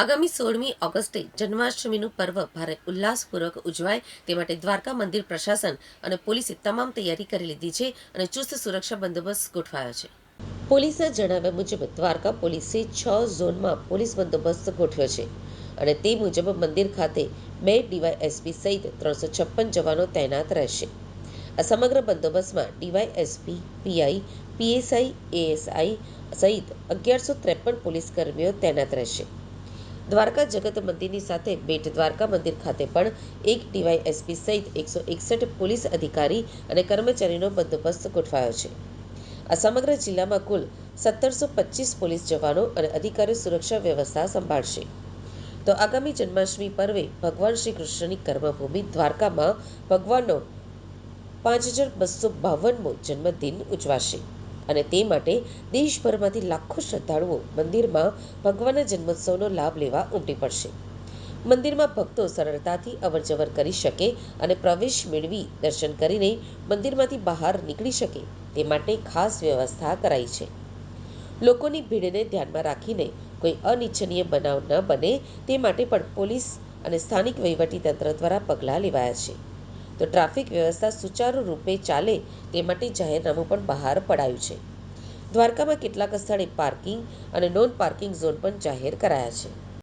આગામી સોળમી ઓગસ્ટે જન્માષ્ટમીનું પર્વ ભારે ઉલ્લાસપૂર્વક ઉજવાય તે માટે દ્વારકા મંદિર પ્રશાસન અને પોલીસે તમામ તૈયારી કરી લીધી છે અને ચુસ્ત સુરક્ષા બંદોબસ્ત ગોઠવાયો છે. પોલીસના જણાવ્યા મુજબ દ્વારકા પોલીસે છ ઝોનમાં પોલીસ બંદોબસ્ત ગોઠવ્યો છે અને તે મુજબ મંદિર ખાતે બે ડીવાયએસપી સહિત ત્રણસો છપ્પન જવાનો તૈનાત રહેશે. આ સમગ્ર બંદોબસ્તમાં ડીવાયએસપી, પીઆઈ, પીએસઆઈ, એએસઆઈ સહિત અગિયારસો ત્રેપન પોલીસ કર્મીઓ તૈનાત રહેશે. દ્વારકા જગત મંદિરની સાથે બેટ દ્વારકા મંદિર ખાતે પણ એક ડીવાયએસપી સહિત એકસો એકસઠ પોલીસ અધિકારી અને કર્મચારીનો બંદોબસ્ત ગોઠવાયો છે. આ સમગ્ર જિલ્લામાં કુલ સત્તરસો પચીસ પોલીસ જવાનો અને અધિકારીઓ સુરક્ષા વ્યવસ્થા સંભાળશે. તો આગામી જન્માષ્ટમી પર્વે ભગવાન શ્રી કૃષ્ણની કર્મભૂમિ દ્વારકામાં ભગવાનનો પાંચ હજાર બસો બાવનમો જન્મદિન ઉજવાશે. અને તે માટે દેશભરમાંથી લાખો શ્રદ્ધાળુઓ મંદિરમાં ભગવાનના જન્મોત્સવનો લાભ લેવા ઉમટી પડશે. મંદિરમાં ભક્તો સરળતાથી અવરજવર કરી શકે અને પ્રવેશ મેળવી દર્શન કરીને મંદિરમાંથી બહાર નીકળી શકે તે માટે ખાસ વ્યવસ્થા કરાઈ છે. લોકોની ભીડને ધ્યાનમાં રાખીને કોઈ અનિચ્છનીય બનાવ ન બને તે માટે પણ પોલીસ અને સ્થાનિક વહીવટીતંત્ર દ્વારા પગલાં લેવાયા છે. તો ટ્રાફિક વ્યવસ્થા સુચારુ રૂપે ચાલે તે માટે જાહેરનામું પણ બહાર પડાયું છે. દ્વારકામાં કેટલાક સ્થળે પાર્કિંગ અને નોન પાર્કિંગ ઝોન પણ જાહેર કરાયા છે.